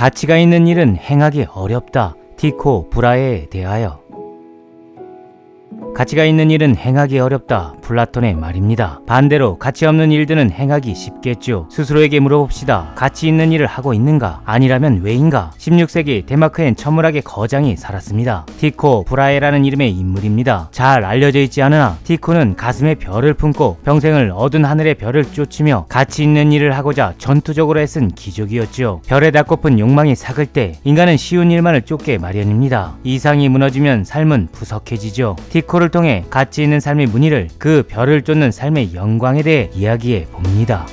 가치가 있는 일은 행하기 어렵다. 티코 브라에 대하여 가치가 있는 일은 행하기 어렵다. 플라톤의 말입니다. 반대로 가치 없는 일들은 행하기 쉽겠죠. 스스로에게 물어봅시다. 가치 있는 일을 하고 있는가? 아니라면 왜인가? 16세기 데마크엔 천문학의 거장이 살았습니다. 티코 브라에라는 이름의 인물입니다. 잘 알려져 있지 않으나 티코는 가슴에 별을 품고 평생을 어두운 하늘의 별을 쫓으며 가치 있는 일을 하고자 전투적으로 애쓴 기족이었죠. 별에다 꼽은 욕망이 삭을 때 인간은 쉬운 일만을 쫓게 마련입니다. 이상이 무너지면 삶은 부석해지죠. 티코를 통해 가치 있는 삶의 무늬를 그 별을 쫓는 삶의 영광에 대해 이야기해 봅니다.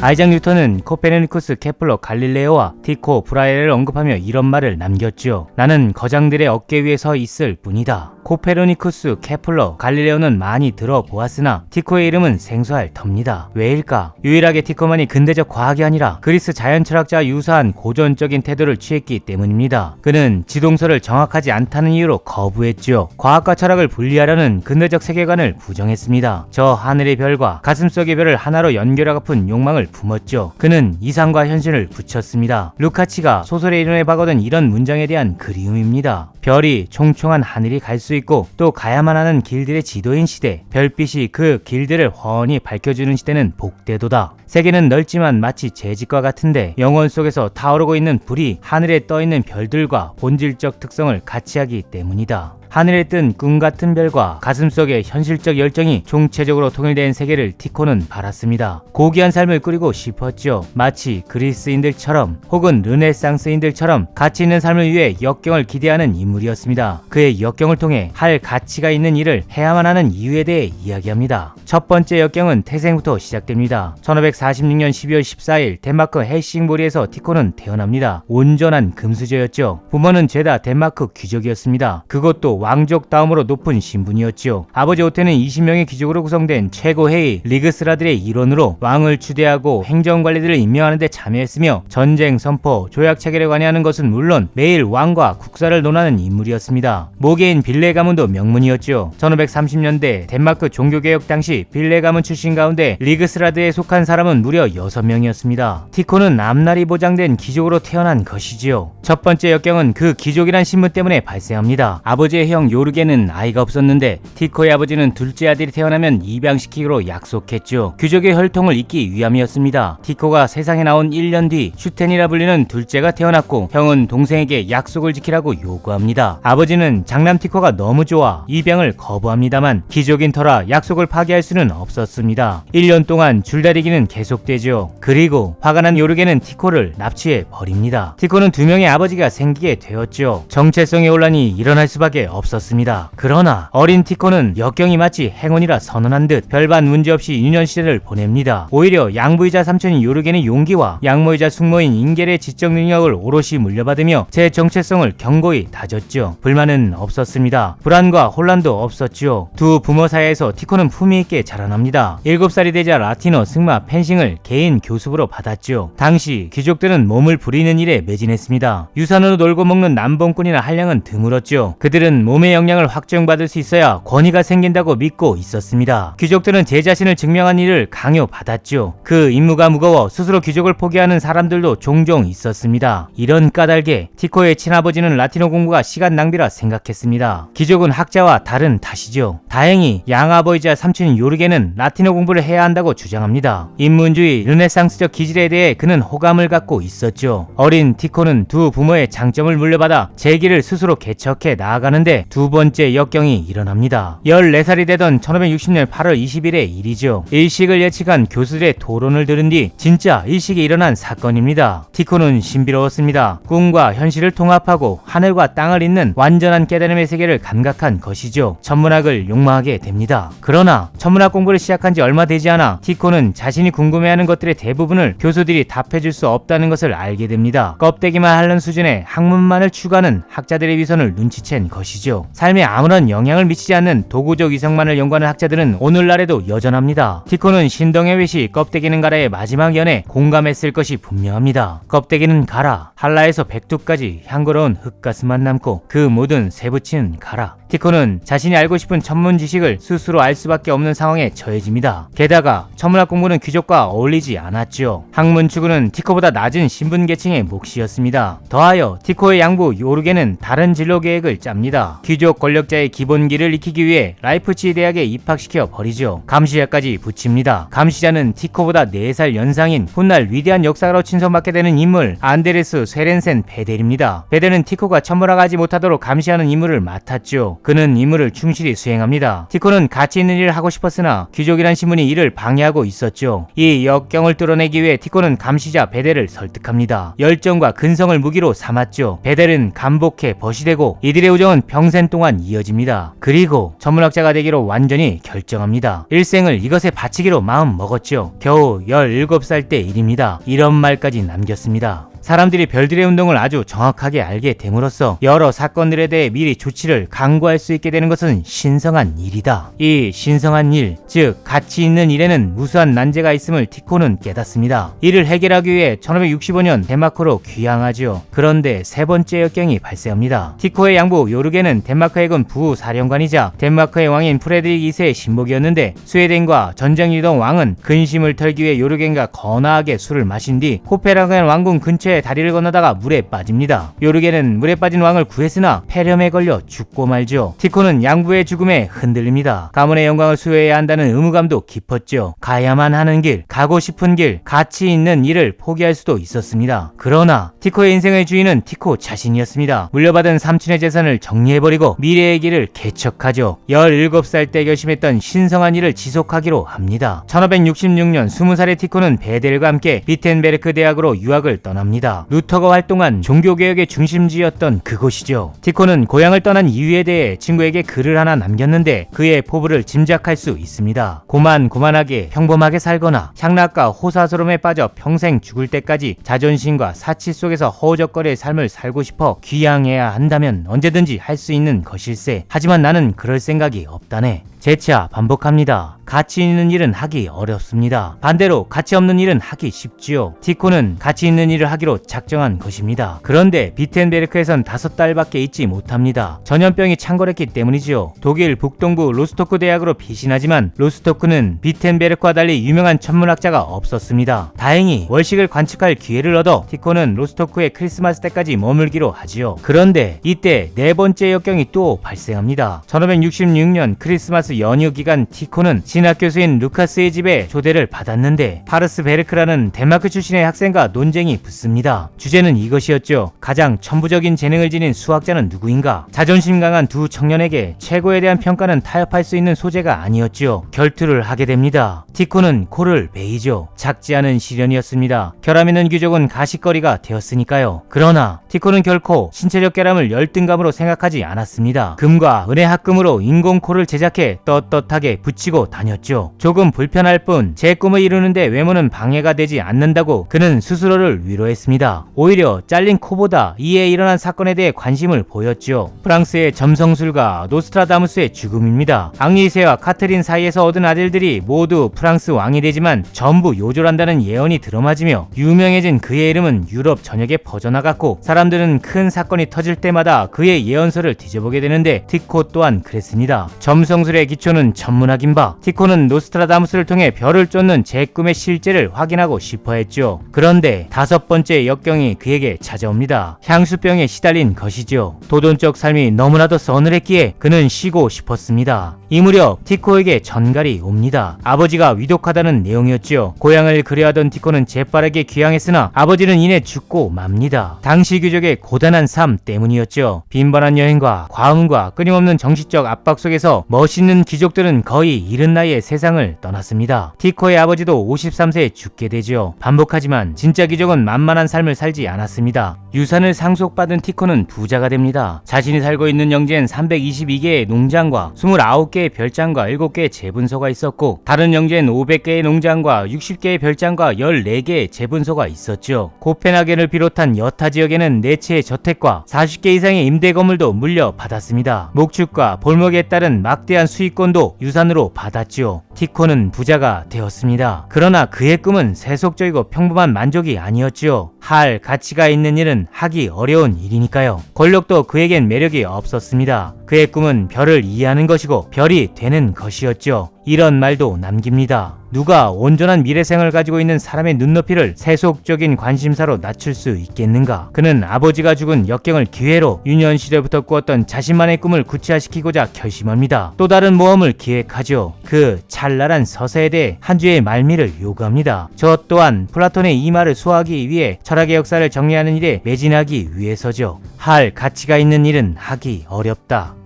아이작 뉴턴은 코페르니쿠스, 케플러, 갈릴레오와 티코, 브라에를 언급하며 이런 말을 남겼죠. 나는 거장들의 어깨 위에 서 있을 뿐이다. 코페르니쿠스, 케플러, 갈릴레오는 많이 들어보았으나 티코의 이름은 생소할 터입니다. 왜일까? 유일하게 티코만이 근대적 과학이 아니라 그리스 자연철학자와 유사한 고전적인 태도를 취했기 때문입니다. 그는 지동설을 정확하지 않다는 이유로 거부했죠. 과학과 철학을 분리하려는 근대적 세계관을 부정했습니다. 저 하늘의 별과 가슴속의 별을 하나로 연결하고픈 욕망을 품었죠. 그는 이상과 현실을 붙였습니다. 루카치가 소설에 이름에 박아둔 이런 문장에 대한 그리움입니다. 별이 총총한 하늘이 갈 수 있고 또 가야만 하는 길들의 지도인 시대 별빛이 그 길들을 훤히 밝혀주는 시대는 복대도다 세계는 넓지만 마치 재직과 같은데 영원 속에서 타오르고 있는 불이 하늘에 떠있는 별들과 본질적 특성을 같이 하기 때문이다 하늘에 뜬 꿈 같은 별과 가슴속의 현실적 열정이 총체적으로 통일된 세계를 티코는 바랐습니다. 고귀한 삶을 꾸리고 싶었죠. 마치 그리스인들처럼 혹은 르네상스인들처럼 가치 있는 삶을 위해 역경을 기대하는 인물이었습니다. 그의 역경을 통해 할 가치가 있는 일을 해야만 하는 이유에 대해 이야기합니다. 첫 번째 역경은 태생부터 시작됩니다. 1546년 12월 14일 덴마크 헬싱보리에서 티코는 태어납니다. 온전한 금수저였죠. 부모는 죄다 덴마크 귀족이었습니다. 그것도 왕족 다음으로 높은 신분이었지요. 아버지 오테는 20명의 귀족으로 구성된 최고 회의 리그스라들의 일원으로 왕을 추대하고 행정관리들을 임명하는 데 참여했으며 전쟁 선포, 조약 체결에 관여하는 것은 물론 매일 왕과 국사를 논하는 인물이었습니다. 모계인 빌레 가문도 명문이었죠. 1530년대 덴마크 종교개혁 당시 빌레 가문 출신 가운데 리그스라드에 속한 사람은 무려 6명이었습니다. 티코는 앞날이 보장된 귀족으로 태어난 것이지요. 첫 번째 역경은 그 귀족이란 신분 때문에 발생합니다. 아버지의 형 요르게는 아이가 없었는데 티코의 아버지는 둘째 아들이 태어나면 입양시키기로 약속했죠. 귀족의 혈통을 잇기 위함이었습니다. 티코가 세상에 나온 1년 뒤 슈텐이라 불리는 둘째가 태어났고 형은 동생에게 약속을 지키라고 요구합니다. 아버지는 장남 티코가 너무 좋아 입양을 거부합니다만 귀족인 터라 약속을 파기할 수는 없었습니다. 1년 동안 줄다리기는 계속되죠. 그리고 화가 난 요르게는 티코를 납치해 버립니다. 티코는 두 명의 아버지가 생기게 되었죠. 정체성의 혼란이 일어날 수밖에 없 었습니다. 그러나 어린 티코는 역경이 마치 행운이라 선언한 듯 별반 문제없이 유년 시대를 보냅니다. 오히려 양부이자 삼촌인 요르겐의 용기와 양모이자 숙모인 인겔의 지적 능력을 오롯이 물려받으며 제 정체성을 견고히 다졌죠. 불만은 없었습니다. 불안과 혼란도 없었죠. 두 부모 사이에서 티코는 품위 있게 자라납니다. 7살이 되자 라티노 승마 펜싱을 개인 교습으로 받았죠. 당시 귀족들은 몸을 부리는 일에 매진했습니다. 유산으로 놀고 먹는 남봉꾼이나 한량은 드물었죠. 그들은 몸의 역량을 확정받을 수 있어야 권위가 생긴다고 믿고 있었습니다. 귀족들은 제 자신을 증명한 일을 강요받았죠. 그 임무가 무거워 스스로 귀족을 포기하는 사람들도 종종 있었습니다. 이런 까닭에 티코의 친아버지는 라티노 공부가 시간 낭비라 생각했습니다. 귀족은 학자와 다른 탓이죠. 다행히 양아버지자 삼촌인 요르게는 라티노 공부를 해야 한다고 주장합니다. 인문주의, 르네상스적 기질에 대해 그는 호감을 갖고 있었죠. 어린 티코는 두 부모의 장점을 물려받아 제 길을 스스로 개척해 나아가는데 두 번째 역경이 일어납니다. 14살이 되던 1560년 8월 20일의 일이죠. 일식을 예측한 교수들의 토론을 들은 뒤 진짜 일식이 일어난 사건입니다. 티코는 신비로웠습니다. 꿈과 현실을 통합하고 하늘과 땅을 잇는 완전한 깨달음의 세계를 감각한 것이죠. 천문학을 욕망하게 됩니다. 그러나 천문학 공부를 시작한 지 얼마 되지 않아 티코는 자신이 궁금해하는 것들의 대부분을 교수들이 답해줄 수 없다는 것을 알게 됩니다. 껍데기만 하는 수준의 학문만을 추구하는 학자들의 위선을 눈치챈 것이죠. 있죠. 삶에 아무런 영향을 미치지 않는 도구적 위성만을 연구하는 학자들은 오늘날에도 여전합니다. 티코는 신동의 외시 껍데기는 가라의 마지막 연에 공감했을 것이 분명합니다. 껍데기는 가라, 한라에서 백두까지 향거로운 흙가슴만 남고 그 모든 세부치는 가라. 티코는 자신이 알고 싶은 전문 지식을 스스로 알 수밖에 없는 상황에 처해집니다. 게다가 천문학 공부는 귀족과 어울리지 않았죠. 학문 추구는 티코보다 낮은 신분 계층의 몫이었습니다. 더하여 티코의 양부 요르게는 다른 진로 계획을 짭니다. 귀족 권력자의 기본기를 익히기 위해 라이프치 대학에 입학시켜 버리죠. 감시자까지 붙입니다. 감시자는 티코보다 4살 연상인 훗날 위대한 역사가로 친선받게 되는 인물 안데레스 쇠렌센 베델입니다. 베델은 티코가 천문학하지 못하도록 감시하는 임무를 맡았죠. 그는 임무를 충실히 수행합니다. 티코는 가치 있는 일을 하고 싶었으나 귀족이란 신분이 이를 방해하고 있었죠. 이 역경을 뚫어내기 위해 티코는 감시자 베델을 설득합니다. 열정과 근성을 무기로 삼았죠. 베델은 감복해 벗이 되고 이들의 우정은 평생 동안 이어집니다. 그리고 천문학자가 되기로 완전히 결정합니다. 일생을 이것에 바치기로 마음 먹었죠. 겨우 17살 때 일입니다. 이런 말까지 남겼습니다. 사람들이 별들의 운동을 아주 정확하게 알게 됨으로써 여러 사건들에 대해 미리 조치를 강구할 수 있게 되는 것은 신성한 일이다. 이 신성한 일, 즉 가치 있는 일에는 무수한 난제가 있음을 티코는 깨닫습니다. 이를 해결하기 위해 1565년 덴마크로 귀향하지요. 그런데 세 번째 역경이 발생합니다. 티코의 양부 요르게는 덴마크 해군 부사령관이자 덴마크의 왕인 프레드릭 2세의 신복이었는데 스웨덴과 전쟁 유동 왕은 근심을 털기 위해 요르겐과 거나하게 술을 마신 뒤 코페라겐 왕궁 근처에 다리를 건너다가 물에 빠집니다. 요르게는 물에 빠진 왕을 구했으나 폐렴에 걸려 죽고 말죠. 티코는 양부의 죽음에 흔들립니다. 가문의 영광을 수여해야 한다는 의무감도 깊었죠. 가야만 하는 길, 가고 싶은 길, 가치 있는 일을 포기할 수도 있었습니다. 그러나 티코의 인생의 주인은 티코 자신이었습니다. 물려받은 삼촌의 재산을 정리해버리고 미래의 길을 개척하죠. 17살 때 결심했던 신성한 일을 지속하기로 합니다. 1566년 20살의 티코는 베델과 함께 비텐베르크 대학으로 유학을 떠납니다. 루터가 활동한 종교개혁의 중심지였던 그곳이죠. 티코는 고향을 떠난 이유에 대해 친구에게 글을 하나 남겼는데 그의 포부를 짐작할 수 있습니다. 고만고만하게 평범하게 살거나 향락과 호사스러움에 빠져 평생 죽을 때까지 자존심과 사치 속에서 허우적거리의 삶을 살고 싶어 귀향해야 한다면 언제든지 할 수 있는 것일세. 하지만 나는 그럴 생각이 없다네. 재차 반복합니다. 가치 있는 일은 하기 어렵습니다. 반대로 가치 없는 일은 하기 쉽지요. 티코는 가치 있는 일을 하기로 작정한 것입니다. 그런데 비텐베르크에선 다섯 달밖에 있지 못합니다. 전염병이 창궐했기 때문이지요. 독일 북동부 로스토크 대학으로 피신하지만 로스토크는 비텐베르크와 달리 유명한 천문학자가 없었습니다. 다행히 월식을 관측할 기회를 얻어 티코는 로스토크의 크리스마스 때까지 머물기로 하지요. 그런데 이때 네 번째 역경이 또 발생합니다. 1566년 크리스마스 연휴 기간 티코는 신학 교수인 루카스의 집에 초대를 받았는데 파르스 베르크라는 덴마크 출신의 학생과 논쟁이 붙습니다. 주제는 이것이었죠. 가장 천부적인 재능을 지닌 수학자는 누구인가? 자존심 강한 두 청년에게 최고에 대한 평가는 타협할 수 있는 소재가 아니었지요. 결투를 하게 됩니다. 티코는 코를 베이죠. 작지 않은 시련이었습니다. 결함 있는 귀족은 가식거리가 되었으니까요. 그러나 티코는 결코 신체적 결함을 열등감으로 생각하지 않았습니다. 금과 은의 합금으로 인공 코를 제작해 떳떳하게 붙이고 다녔죠. 조금 불편할 뿐 제 꿈을 이루는데 외모는 방해가 되지 않는다고 그는 스스로를 위로했습니다. 오히려 잘린 코보다 이에 일어난 사건에 대해 관심을 보였죠. 프랑스의 점성술가 노스트라다무스의 죽음입니다. 앙리세와 카트린 사이에서 얻은 아들들이 모두 프랑스 왕이 되지만 전부 요절한다는 예언이 들어맞으며 유명해진 그의 이름은 유럽 전역에 퍼져나갔고 사람들은 큰 사건이 터질 때마다 그의 예언서를 뒤져보게 되는데 티코 또한 그랬습니다. 점성술의 기초는 천문학인 바 티코는 노스트라다무스를 통해 별을 쫓는 제 꿈의 실제를 확인하고 싶어 했죠. 그런데 다섯 번째 역경이 그에게 찾아옵니다. 향수병에 시달린 것이죠. 도돈적 삶이 너무나도 서늘했기에 그는 쉬고 싶었습니다. 이 무렵 티코에게 전갈이 옵니다. 아버지가 위독하다는 내용이었죠. 고향을 그리하던 티코는 재빠르게 귀향했으나 아버지는 이내 죽고 맙니다. 당시 귀족의 고단한 삶 때문이었죠. 빈번한 여행과 과음과 끊임없는 정신적 압박 속에서 멋있는 귀족들은 거의 이른 나이에 세상을 떠났습니다. 티코의 아버지도 53세에 죽게 되죠. 반복하지만 진짜 귀족은 만만한 삶을 살지 않았습니다. 유산을 상속받은 티코는 부자가 됩니다. 자신이 살고 있는 영지엔 322개의 농장과 29개의 별장과 7개의 재분소가 있었고 다른 영지엔 500개의 농장과 60개의 별장과 14개의 재분소가 있었죠. 코펜하겐을 비롯한 여타 지역에는 4채의 저택과 40개 이상의 임대 건물도 물려받았습니다. 목축과 볼목에 따른 막대한 수익권도 유산으로 받았지요. 티코는 부자가 되었습니다. 그러나 그의 꿈은 세속적이고 평범한 만족이 아니었지요. 할 가치가 있는 일은 하기 어려운 일이니까요. 권력도 그에겐 매력이 없었습니다. 그의 꿈은 별을 이해하는 것이고 별이 되는 것이었죠. 이런 말도 남깁니다. 누가 온전한 미래생을 가지고 있는 사람의 눈높이를 세속적인 관심사로 낮출 수 있겠는가? 그는 아버지가 죽은 역경을 기회로 유년 시절부터 꾸었던 자신만의 꿈을 구체화시키고자 결심합니다. 또 다른 모험을 기획하죠. 그 찰나란 서사에 대해 한 주의 말미를 요구합니다. 저 또한 플라톤의 이 말을 수호하기 위해 철학의 역사를 정리하는 일에 매진하기 위해서죠. 할 가치가 있는 일은 하기 어렵다.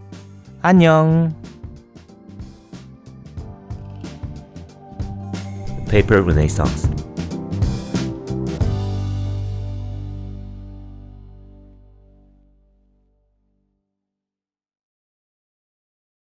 안녕. Paper Renaissance